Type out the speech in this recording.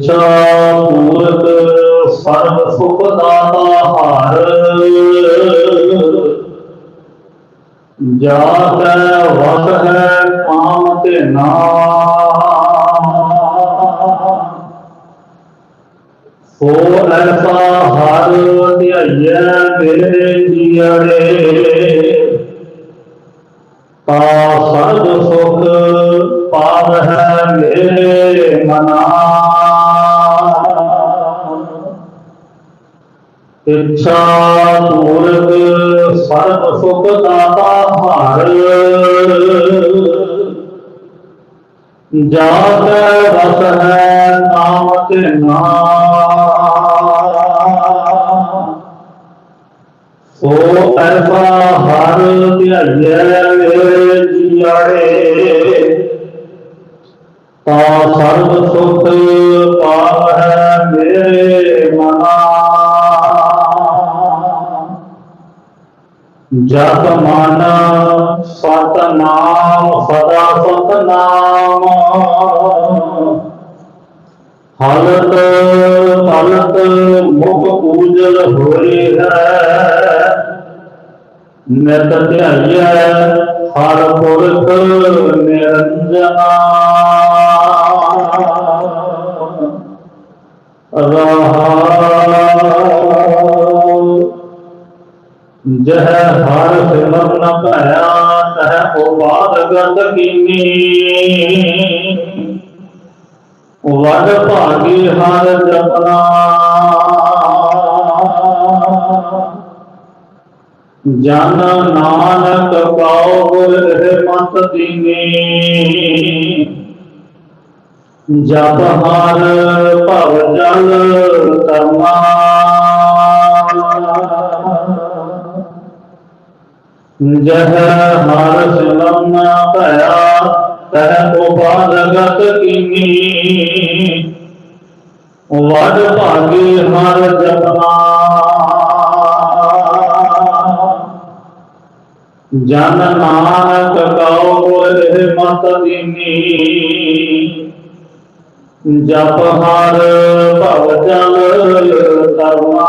ਮੂਰਤ ਸਰਬ ਸੁਖ ਦਾਤਾ ਹਰ। ਜਾਤ ਵਸ ਹੈ ਕਾਮ ਤੇ ਨਾਮ ਸੋ ਐਸਾ ਹਰ ਧਿਆਈਐ ਮੇਰੇ ਜੀੜੇ सर्व सुख दाता हार जात है नाम के सो ऐसा हर जियाड़े ता सर्व सुख जप मन सतनाम सदा सतनाम हलत हलत मुख पूजल होरे है। नित ध्याय, हर पुरख निरंजना। रहा जह हर सिमर न भया, तह उबाद गत कीनी। वड भागी हर जपना। जन नानक पाओ पंत दीनी। जप हर भव जल करना जह हर सिलम पया तह उभा जगत किनी वड भागी हर जपना जन नानक कौ बोले मत दिनी जप हर भव चल करना